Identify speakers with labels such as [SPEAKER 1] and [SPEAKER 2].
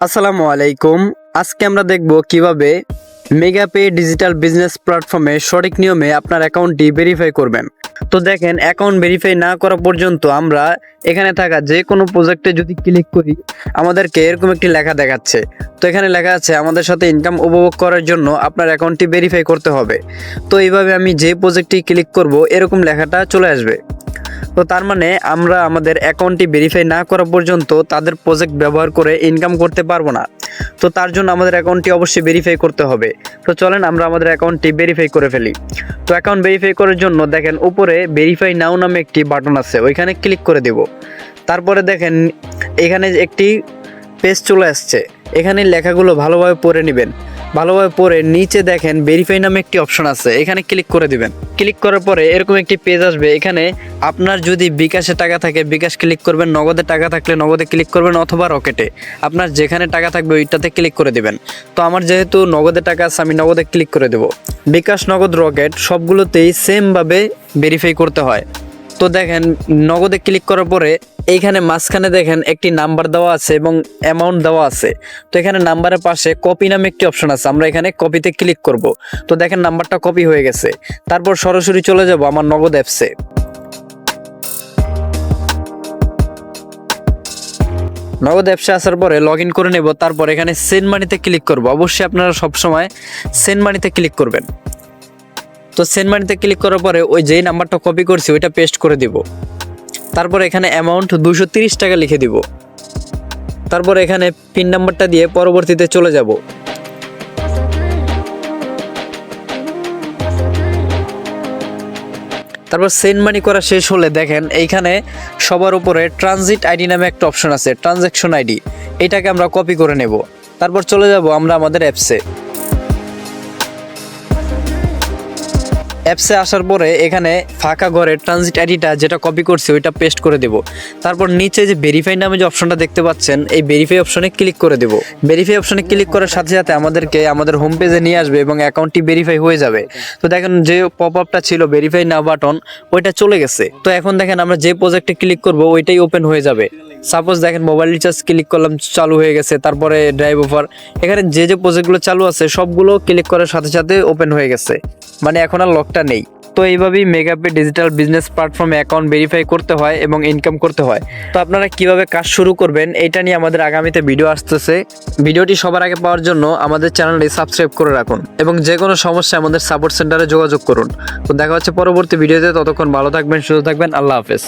[SPEAKER 1] আসসালামু আলাইকুম। আজকে আমরা দেখব কীভাবে মেগাপে ডিজিটাল বিজনেস প্ল্যাটফর্মে সঠিক নিয়মে আপনার অ্যাকাউন্টটি ভেরিফাই করবেন। তো দেখেন অ্যাকাউন্ট ভেরিফাই না করা পর্যন্ত আমরা এখানে থাকা যে কোনো প্রজেক্টে যদি ক্লিক করি, আমাদেরকে এরকম একটি লেখা দেখাচ্ছে। তো এখানে লেখা আছে, আমাদের সাথে ইনকাম উপভোগ করার জন্য আপনার অ্যাকাউন্টটি ভেরিফাই করতে হবে। তো এইভাবে আমি যে প্রজেক্টটি ক্লিক করব, এরকম লেখাটা চলে আসবে। তো তার মানে আমরা আমাদের অ্যাকাউন্টটি ভেরিফাই না করা পর্যন্ত তাদের প্রজেক্ট ব্যবহার করে ইনকাম করতে পারব না। তো তার জন্য আমাদের অ্যাকাউন্টটি অবশ্যই ভেরিফাই করতে হবে। তো চলেন আমরা আমাদের অ্যাকাউন্টটি ভেরিফাই করে ফেলি। তো অ্যাকাউন্ট ভেরিফাই করার জন্য দেখেন উপরে ভেরিফাই নাও নামে একটি বাটন আছে, ওইখানে ক্লিক করে দেব। তারপরে দেখেন এখানে একটি পেজ চলে আসছে। এখানে লেখাগুলো ভালোভাবে পড়ে নেবেন। ভালোভাবে পড়ে নিচে দেখেন ভেরিফাই নামে একটি অপশন আছে। এখানে ক্লিক করে দিবেন। ক্লিক করার পরে এরকম একটি পেজ আসবে। এখানে আপনার যদি বিকাশে টাকা থাকে, বিকাশ ক্লিক করবেন, নগদে টাকা থাকলে নগদে ক্লিক করবেন অথবা রকেটে আপনার যেখানে টাকা থাকবে ওইটাতে ক্লিক করে দিবেন। তো আমার যেহেতু নগদে টাকা আছে, আমি নগদে ক্লিক করে দেব। বিকাশ, নগদ রকেট সবগুলোতেই সেমভাবে ভেরিফাই করতে হয়। তো দেখেন, নগদে ক্লিক করার পরে এইখানে মাঝখানে দেখেন একটি নাম্বার দেওয়া আছে এবং অ্যামাউন্ট দেওয়া আছে। তো এখানে নাম্বারের পাশে কপি নামে একটি অপশন আছে, আমরা এখানে কপিতে ক্লিক করব। তো দেখেন নাম্বারটা কপি হয়ে গেছে। তারপর সরাসরি চলে যাব আমার নগদ অ্যাপসে নগদ অ্যাপসে আসার পরে লগ ইন করে নেব, তারপর এখানে সেন্ড মানিতে ক্লিক করব। অবশ্যই আপনারা সবসময় সেন্ড মানিতে ক্লিক করবেন। তো সেন্ড মানিতে ক্লিক করার পরে ওই যেই নাম্বারটা কপি করছি, ওইটা পেস্ট করে দিব। তারপর এখানে অ্যামাউন্ট দুশো টাকা লিখে দিব। তারপর এখানে পিন নাম্বারটা দিয়ে পরবর্তীতে চলে যাব। তারপর সেন্ড মানি করা শেষ হলে দেখেন, এইখানে সবার উপরে ট্রানজিট আইডি নামে একটা অপশন আছে ট্রানজ্যাকশন আইডি এটাকে আমরা কপি করে নেব। তারপর চলে যাব আমরা আমাদের অ্যাপসে অ্যাপসে আসার পরে এখানে ফাঁকা ঘরে ট্রানজিট আইডিটা যেটা কপি করছি, ওইটা পেস্ট করে দেব। তারপর নিচে যে ভেরিফাই নামে যে অপশনটা দেখতে পাচ্ছেন, এই ভেরিফাই অপশনে ক্লিক করে দেব। ভেরিফাই অপশনে ক্লিক করার সাথে সাথে আমাদেরকে আমাদের হোম পেজে নিয়ে আসবে এবং অ্যাকাউন্টটি ভেরিফাই হয়ে যাবে। তো দেখেন যে পপ আপটা ছিল ভেরিফাই না বাটন ওইটা চলে গেছে। তো এখন দেখেন আমরা যে প্রজেক্টে ক্লিক করব, ওইটাই ওপেন হয়ে যাবে। সাপোজ দেখেন মোবাইল রিচার্জ ক্লিক করলাম, চালু হয়ে গেছে, তারপরে ড্রাইভ ওভার এখানে যে যে প্রজেক্টগুলো চালু আছে, সবগুলো ক্লিক করার সাথে সাথে ওপেন হয়ে গেছে। মানে এখন আর লকটা নেই। তো এইভাবেই মেগাপে ডিজিটাল বিজনেস প্ল্যাটফর্মে অ্যাকাউন্ট ভেরিফাই করতে হয় এবং ইনকাম করতে হয়। তো আপনারা কীভাবে কাজ শুরু করবেন, এটা নিয়ে আমাদের আগামীতে ভিডিও আসতেছে। ভিডিওটি সবার আগে পাওয়ার জন্য আমাদের চ্যানেলটি সাবস্ক্রাইব করে রাখুন এবং যে কোনো সমস্যা আমাদের সাপোর্ট সেন্টারে যোগাযোগ করুন। তো দেখা হচ্ছে পরবর্তী ভিডিওতে ততক্ষণ ভালো থাকবেন, সুস্থ থাকবেন, আল্লাহ হাফেজ।